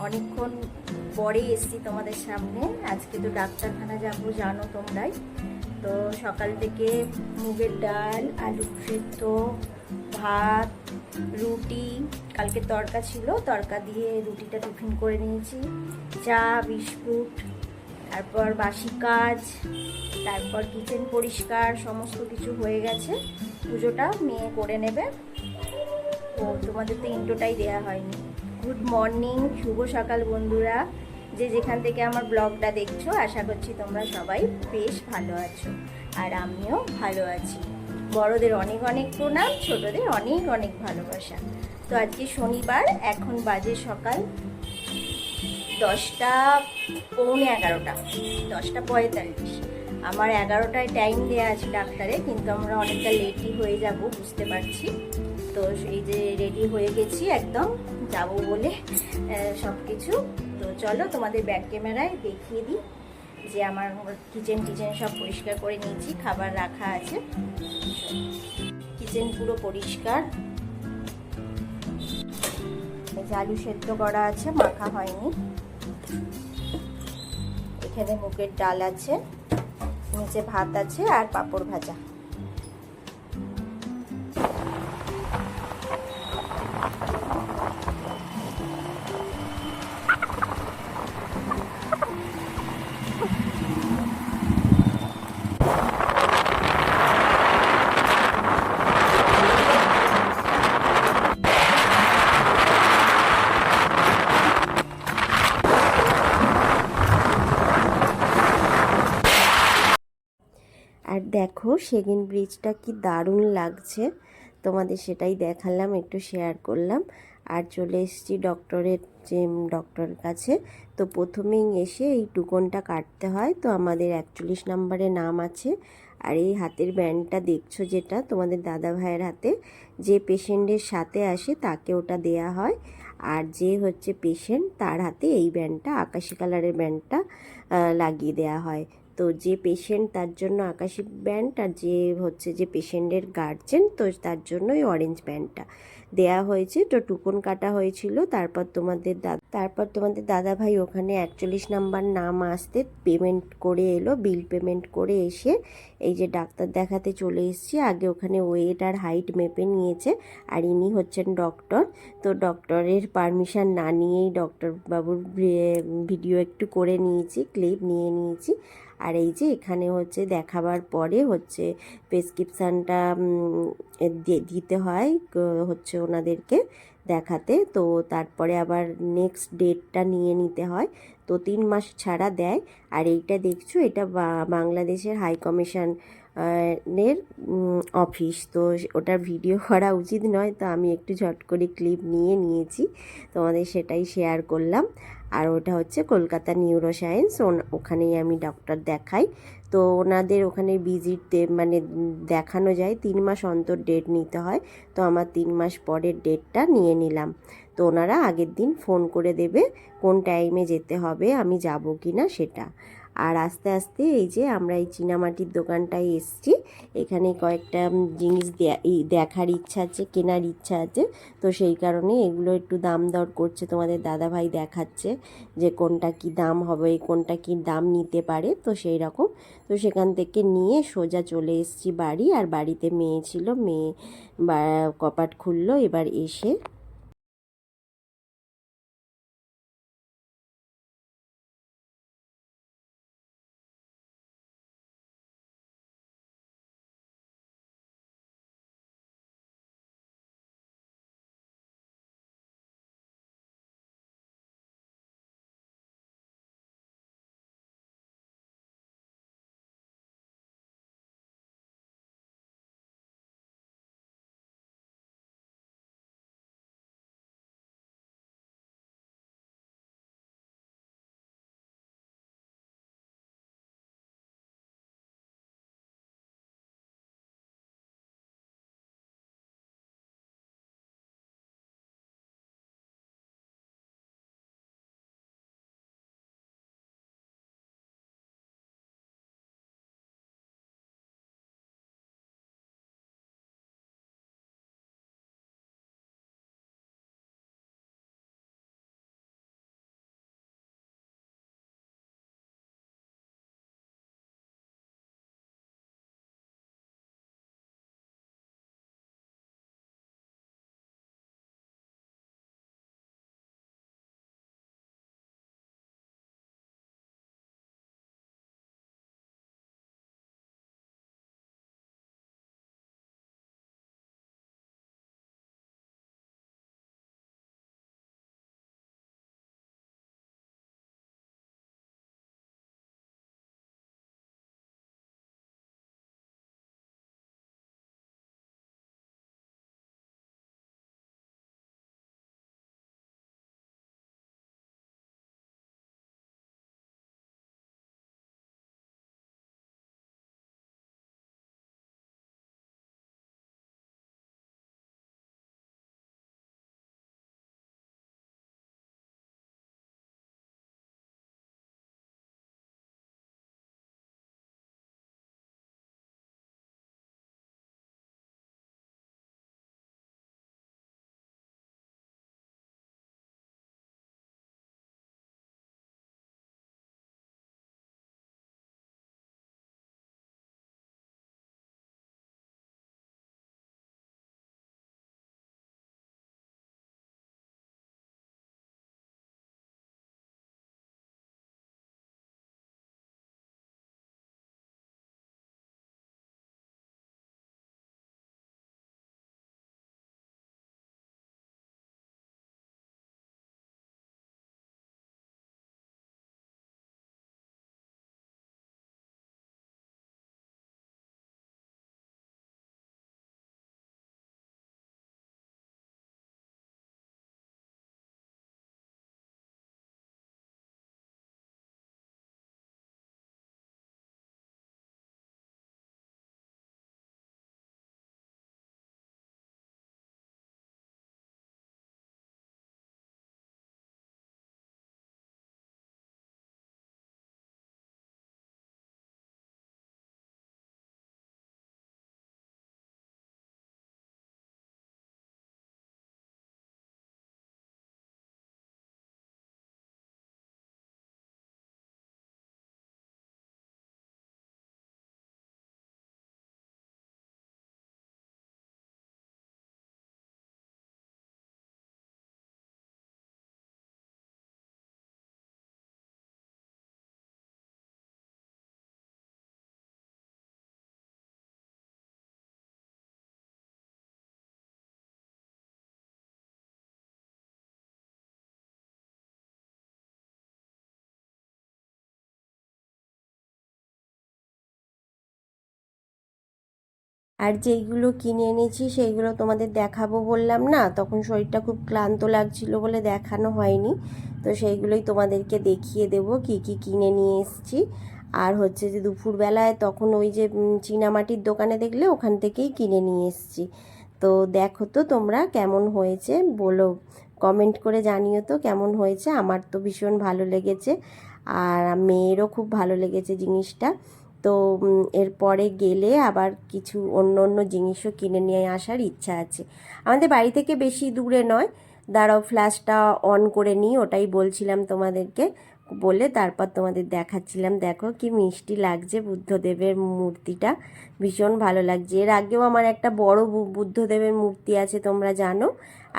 অনেকক্ষণ পরে এসছি তোমাদের সামনে। আজকে তো ডাক্তারখানা যাব, জানো তোমরাই। তো সকাল থেকে মুগের ডাল, আলু সেদ্ধ, ভাত, রুটি, কালকে তরকা ছিল তরকা দিয়ে রুটিটা টিফিন করে নিয়েছি। চা, বিস্কুট, তারপর বাসি কাজ, তারপর কিচেন পরিষ্কার, সমস্ত কিছু হয়ে গেছে। পুজোটা মেয়ে করে নেবে। ও, তোমাদের তো ইন্টোটাই দেওয়া হয়নি। গুড মর্নিং, শুভ সকাল বন্ধুরা। যে যেখান থেকে আমার ব্লগটা দেখছ, আশা করছি তোমরা সবাই বেশ ভালো আছো আর আমিও ভালো আছি। বড়দের অনেক অনেক প্রণাম, ছোটদের অনেক অনেক ভালোবাসা। তো আজকে শনিবার, এখন বাজে সকাল দশটা পৌনে এগারোটা, দশটা পঁয়তাল্লিশ। আমার এগারোটায় টাইম দেওয়া আছে ডাক্তারে, কিন্তু আমরা অনেকটা লেটই হয়ে যাব, বুঝতে পারছি। তো এই যে রেডি হয়ে গেছি একদম, যাব বলে সব কিছু তো চলো তোমাদের ব্যাক ক্যামেরায় দেখিয়ে দিই যে আমার কিচেন টিচেন সব পরিষ্কার করে নিয়েছি, খাবার রাখা আছে। কিচেন পুরো পরিষ্কার। আলু সেদ্ধ করা আছে, মাখা হয়নি। এখানে মুগের ডাল আছে, নিচে ভাত আছে আর পাঁপড় ভাজা। দেখো সেকেন্ড ব্রিজটা কি দারুণ লাগছে। তোমাদের সেটাই দেখালাম, একটু শেয়ার করলাম। আর চলে এসেছি ডক্টরের যে ডক্টরের কাছে। তো প্রথমেই এসে এই টুকনটা কাটতে হয়। তো আমাদের একচল্লিশ নম্বরে নাম আছে। আর এই হাতের ব্যান্ডটা দেখছ যেটা? তোমাদের দাদা ভাইয়ের হাতে। যে পেশেন্টের সাথে আসে, তাকে ওটা দেয়া হয়। আর যে হচ্ছে পেশেন্ট তার হাতে এই ব্যান্ডটা আকাশি কালারের ব্যান্ডটা লাগিয়ে দেয়া হয়। তো যে পেশেন্ট তার জন্য আকাশি ব্যান্ড আর যে হচ্ছে যে পেশেন্টের গার্জেন তো তার জন্য ওই অরেঞ্জ ব্যান্ডটা দেয়া হয়েছে। তো টুকন কাটা হয়েছিল। তারপর তোমাদের দাদা তারপর তোমাদের দাদা ভাই ওখানে একচল্লিশ নাম্বার নাম আসতে পেমেন্ট করে এলো বিল পেমেন্ট করে এসে এই যে ডাক্তার দেখাতে চলে এসেছি। আগে ওখানে ওয়েট আর হাইট মেপে নিয়েছে আর ইনি হচ্ছেন ডক্টর তো ডক্টরের পারমিশন না নিয়েই ডক্টর বাবুর ভিডিও একটু করে নিয়েছি ক্লিপ নিয়ে নিয়েছি। আর এই যে এখানে হচ্ছে দেখাবার পরে হচ্ছে প্রেসক্রিপশানটা দিতে হয় হচ্ছে ওনাদেরকে দেখাতে। তো তারপরে আবার নেক্সট ডেটটা নিয়ে নিতে হয়। তো তিন মাস ছাড়া দেয়। আর এইটা দেখছ, এটা বাংলাদেশের হাই কমিশন এর অফিস তো ওটার ভিডিও করা উচিত নয়। তো আমি একটু ঝট করে ক্লিপ নিয়ে নিয়েছি। তোমাদের সেটাই শেয়ার করলাম। আর ওটা হচ্ছে কলকাতা নিউরো সায়েন্স ওখানেই আমি ডক্টর দেখাই। তো ওনাদের ওখানে ভিজিট মানে দেখানো যায়, তিন মাস অন্তর ডেট নিতে হয়। তো আমার তিন মাস পরের ডেটটা নিয়ে নিলাম। তো ওনারা আগের দিন ফোন করে দেবে, কোন টাইমে যেতে হবে, আমি যাব কি না সেটা। আর আস্তে আস্তে এই যে আমরা এই চীনামাটির দোকানটায় এসছি। এখানে কয়েকটা জিনিস দেখার ইচ্ছা আছে, কেনার ইচ্ছা আছে। তো সেই কারণে এগুলো একটু দাম দর করছে তোমাদের দাদা ভাই দেখাচ্ছে যে কোনটা কি দাম হবে, কোনটা কি দাম নিতে পারে। তো সেই রকম। তো সেখান থেকে নিয়ে সোজা চলে এসছি বাড়ি। আর বাড়িতে মেয়ে ছিল, মেয়ে কপাট খুললো। এবার এসে আর যেইগুলো কিনে এনেছি, সেইগুলো তোমাদের দেখাবো বললাম না? তখন শরীরটা খুব ক্লান্ত লাগছিল বলে দেখানো হয়নি। তো সেইগুলোই তোমাদেরকে দেখিয়ে দেব কি কি কিনে নিয়ে এসেছি। আর হচ্ছে যে দুপুরবেলায় তখন ওই যে চীনামাটির দোকানে দেখলে ওখান থেকেই কিনে নিয়ে এসেছি। তো দেখো তো তোমরা কেমন হয়েছে, বলো। কমেন্ট করে জানিও তো কেমন হয়েছে। আমার তো ভীষণ ভালো লেগেছে। আর মেয়েরও খুব ভালো লেগেছে জিনিসটা। তো এরপরে গেলে আবার কিছু অন্য অন্য জিনিসও কিনে নিয়ে আসার ইচ্ছা আছে। আমাদের বাড়ি থেকে বেশি দূরে নয়। দাঁড়াও, ফ্ল্যাশটা অন করে নিই, ওটাই বলছিলাম তোমাদেরকে বলে তারপর তোমাদের দেখাচ্ছিলাম। দেখো কি মিষ্টি লাগছে বুদ্ধদেবের মূর্তিটা, ভীষণ ভালো লাগছে। এর আগেও আমার একটা বড় বুদ্ধদেবের মূর্তি আছে, তোমরা জানো।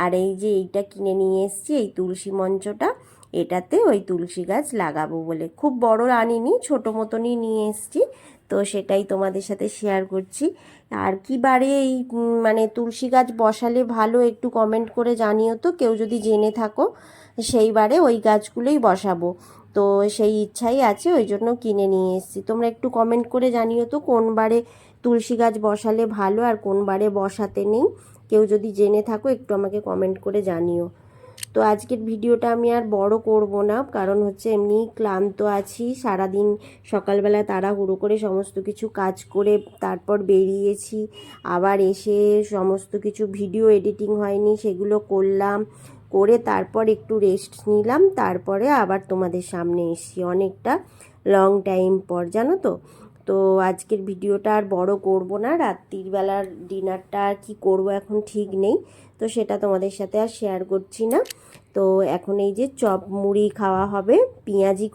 আর এই যে এইটা কিনে নিয়ে এসেছি, এই তুলসী মঞ্চটা। এটাতে ওই তুলসী গাছ লাগাবো বলে। খুব বড় আনিনি ছোট মতনই নিয়ে এসেছি, তো সেটাই তোমাদের সাথে শেয়ার করছি। আর কি বারে এই মানে তুলসী গাছ বসালে ভালো একটু কমেন্ট করে জানিও তো, কেউ যদি জেনে থাকো সেইবারে ওই গাছগুলোই বসাবো। তো সেই ইচ্ছাই আছে, ওই জন্য কিনে নিয়ে এসেছি। তোমরা একটু কমেন্ট করে জানিও তো, কোন বারে তুলসী গাছ বসালে ভালো আর কোন বারে বসাতে নেই। কেউ যদি জেনে থাকো, একটু আমাকে কমেন্ট করে জানিও। তো আজকের ভিডিওটা আমি আর বড় করব না, কারণ হচ্ছে এমনি ক্লান্ত আছি, সারাদিন সকালবেলা তাড়াহুড়ো করে সমস্ত কিছু কাজ করে তারপর বেরিয়েছি, আবার এসে সমস্ত কিছু ভিডিও এডিটিং হয়নি, সেগুলো করলাম, করে তারপর একটু রেস্ট নিলাম, তারপরে আবার তোমাদের সামনে এসছি অনেকটা লং টাইম পর, জানো তো? তো আজকের ভিডিওটা আর বড় করব না। রাত্রির বেলার ডিনারটা আর কি করব এখন ঠিক নেই, তো সেটা তোমাদের সাথে আর শেয়ার করছি না। তো এখন এই যে চপ মুড়ি খাওয়া হবে, পেঁয়াজি